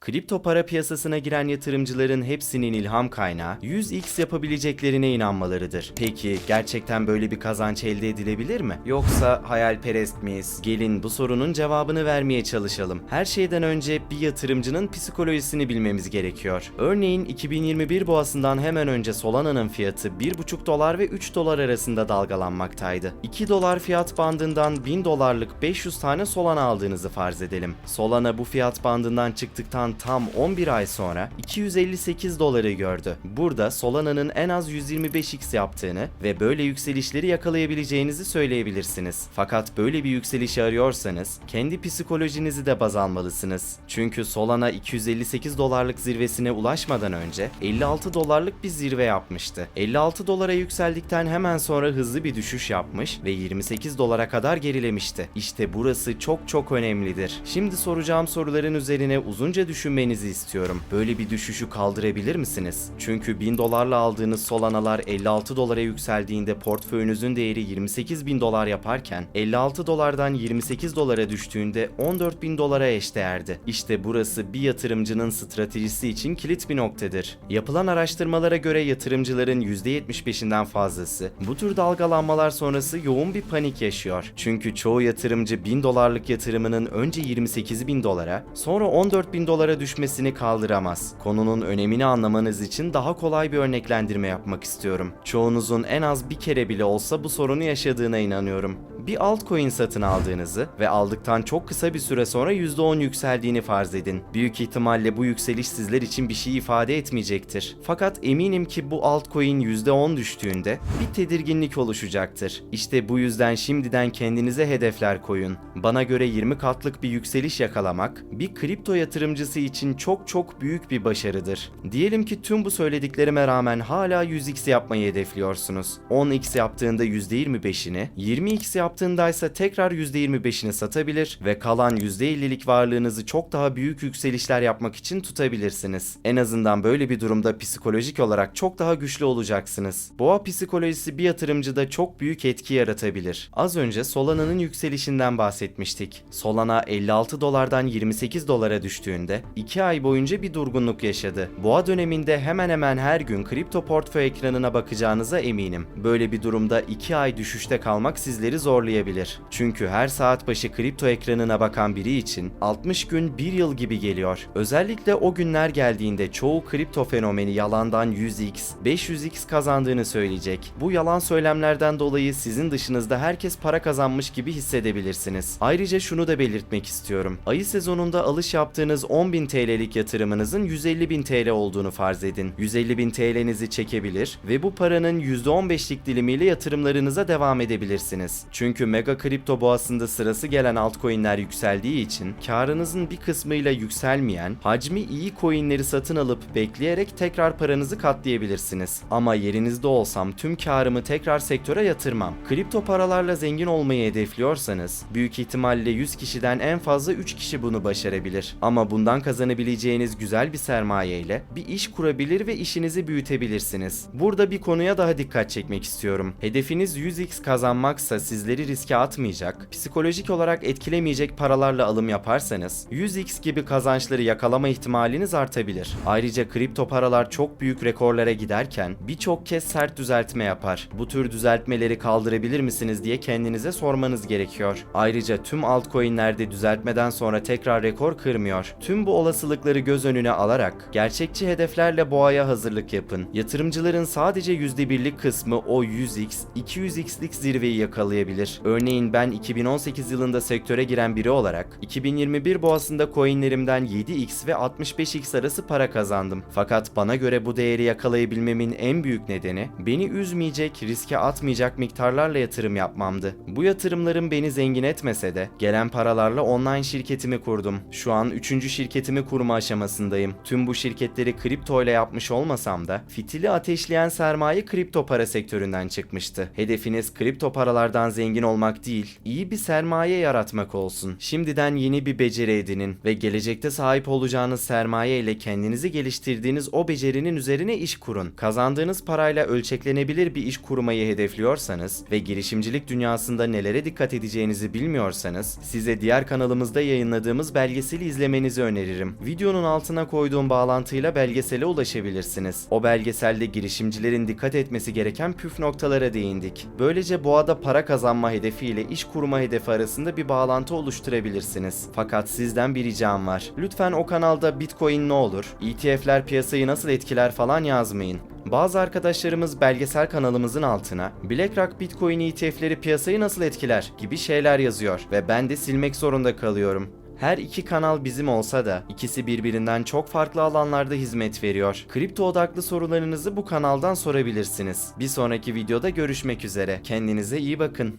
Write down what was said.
Kripto para piyasasına giren yatırımcıların hepsinin ilham kaynağı 100x yapabileceklerine inanmalarıdır. Peki gerçekten böyle bir kazanç elde edilebilir mi? Yoksa hayalperest miyiz? Gelin bu sorunun cevabını vermeye çalışalım. Her şeyden önce bir yatırımcının psikolojisini bilmemiz gerekiyor. Örneğin 2021 boğasından hemen önce Solana'nın fiyatı 1,5 dolar ve 3 dolar arasında dalgalanmaktaydı. 2 dolar fiyat bandından 1000 dolarlık 500 tane Solana aldığınızı farz edelim. Solana bu fiyat bandından çıktıktan tam 11 ay sonra 258 doları gördü. Burada Solana'nın en az 125x yaptığını ve böyle yükselişleri yakalayabileceğinizi söyleyebilirsiniz. Fakat böyle bir yükselişi arıyorsanız kendi psikolojinizi de baz almalısınız. Çünkü Solana 258 dolarlık zirvesine ulaşmadan önce 56 dolarlık bir zirve yapmıştı. 56 dolara yükseldikten hemen sonra hızlı bir düşüş yapmış ve 28 dolara kadar gerilemişti. İşte burası çok çok önemlidir. Şimdi soracağım soruların üzerine uzunca düşünmenizi istiyorum. Böyle bir düşüşü kaldırabilir misiniz? Çünkü 1000 dolarla aldığınız Solana'lar 56 dolara yükseldiğinde portföyünüzün değeri 28 bin dolar yaparken 56 dolardan 28 dolara düştüğünde 14 bin dolara eşdeğerdi. İşte burası bir yatırımcının stratejisi için kilit bir noktadır. Yapılan araştırmalara göre yatırımcıların %75'inden fazlası bu tür dalgalanmalar sonrası yoğun bir panik yaşıyor. Çünkü çoğu yatırımcı 1000 dolarlık yatırımının önce 28 bin dolara sonra 14 bin dolara düşmesini kaldıramaz. Konunun önemini anlamanız için daha kolay bir örneklendirme yapmak istiyorum. Çoğunuzun en az bir kere bile olsa bu sorunu yaşadığına inanıyorum. Bir altcoin satın aldığınızı ve aldıktan çok kısa bir süre sonra %10 yükseldiğini farz edin. Büyük ihtimalle bu yükseliş sizler için bir şey ifade etmeyecektir. Fakat eminim ki bu altcoin %10 düştüğünde bir tedirginlik oluşacaktır. İşte bu yüzden şimdiden kendinize hedefler koyun. Bana göre 20 katlık bir yükseliş yakalamak bir kripto yatırımcısı için çok çok büyük bir başarıdır. Diyelim ki tüm bu söylediklerime rağmen hala 100x yapmayı hedefliyorsunuz. 10x yaptığında %25'ini, 20x yaptığındaysa tekrar %25'ini satabilir ve kalan %50'lik varlığınızı çok daha büyük yükselişler yapmak için tutabilirsiniz. En azından böyle bir durumda psikolojik olarak çok daha güçlü olacaksınız. Boğa psikolojisi bir yatırımcıda çok büyük etki yaratabilir. Az önce Solana'nın yükselişinden bahsetmiştik. Solana 56 dolardan 28 dolara düştüğünde 2 ay boyunca bir durgunluk yaşadı. Boğa döneminde hemen hemen her gün kripto portföy ekranına bakacağınıza eminim. Böyle bir durumda 2 ay düşüşte kalmak sizleri zorlayabilir. Çünkü her saat başı kripto ekranına bakan biri için 60 gün 1 yıl gibi geliyor. Özellikle o günler geldiğinde çoğu kripto fenomeni yalandan 100x, 500x kazandığını söyleyecek. Bu yalan söylemlerden dolayı sizin dışınızda herkes para kazanmış gibi hissedebilirsiniz. Ayrıca şunu da belirtmek istiyorum. Ayı sezonunda alış yaptığınız 10.000 TL'lik yatırımınızın 150.000 TL olduğunu farz edin. 150.000 TL'nizi çekebilir ve bu paranın %15'lik dilimiyle yatırımlarınıza devam edebilirsiniz. Çünkü mega kripto boğasında sırası gelen altcoin'ler yükseldiği için karınızın bir kısmıyla yükselmeyen, hacmi iyi coin'leri satın alıp bekleyerek tekrar paranızı katlayabilirsiniz. Ama yerinizde olsam tüm karımı tekrar sektöre yatırmam. Kripto paralarla zengin olmayı hedefliyorsanız büyük ihtimalle 100 kişiden en fazla 3 kişi bunu başarabilir. Ama bundan kazanabileceğiniz güzel bir sermaye ile bir iş kurabilir ve işinizi büyütebilirsiniz. Burada bir konuya daha dikkat çekmek istiyorum. Hedefiniz 100x kazanmaksa sizleri riske atmayacak, psikolojik olarak etkilemeyecek paralarla alım yaparsanız 100x gibi kazançları yakalama ihtimaliniz artabilir. Ayrıca kripto paralar çok büyük rekorlara giderken birçok kez sert düzeltme yapar. Bu tür düzeltmeleri kaldırabilir misiniz diye kendinize sormanız gerekiyor. Ayrıca tüm altcoin'lerde düzeltmeden sonra tekrar rekor kırmıyor. Tüm bu olasılıkları göz önüne alarak gerçekçi hedeflerle boğaya hazırlık yapın. Yatırımcıların sadece %1'lik kısmı o 100x, 200x'lik zirveyi yakalayabilir. Örneğin ben 2018 yılında sektöre giren biri olarak 2021 boğasında coinlerimden 7x ve 65x arası para kazandım. Fakat bana göre bu değeri yakalayabilmemin en büyük nedeni beni üzmeyecek, riske atmayacak miktarlarla yatırım yapmamdı. Bu yatırımlarım beni zengin etmese de gelen paralarla online şirketimi kurdum. Şu an 3. şirketimi kurma aşamasındayım. Tüm bu şirketleri kripto ile yapmış olmasam da fitili ateşleyen sermaye kripto para sektöründen çıkmıştı. Hedefiniz kripto paralardan zengin zengin olmak değil, iyi bir sermaye yaratmak olsun. Şimdiden yeni bir beceri edinin ve gelecekte sahip olacağınız sermaye ile kendinizi geliştirdiğiniz o becerinin üzerine iş kurun. Kazandığınız parayla ölçeklenebilir bir iş kurmayı hedefliyorsanız ve girişimcilik dünyasında nelere dikkat edeceğinizi bilmiyorsanız size diğer kanalımızda yayınladığımız belgeseli izlemenizi öneririm. Videonun altına koyduğum bağlantıyla belgesele ulaşabilirsiniz. O belgeselde girişimcilerin dikkat etmesi gereken püf noktalara değindik. Böylece boğada para kazanma hedefi ile iş kurma hedefi arasında bir bağlantı oluşturabilirsiniz. Fakat sizden bir ricam var. Lütfen o kanalda Bitcoin ne olur, ETF'ler piyasayı nasıl etkiler falan yazmayın. Bazı arkadaşlarımız belgesel kanalımızın altına BlackRock Bitcoin ETF'leri piyasayı nasıl etkiler gibi şeyler yazıyor ve ben de silmek zorunda kalıyorum. Her iki kanal bizim olsa da ikisi birbirinden çok farklı alanlarda hizmet veriyor. Kripto odaklı sorularınızı bu kanaldan sorabilirsiniz. Bir sonraki videoda görüşmek üzere. Kendinize iyi bakın.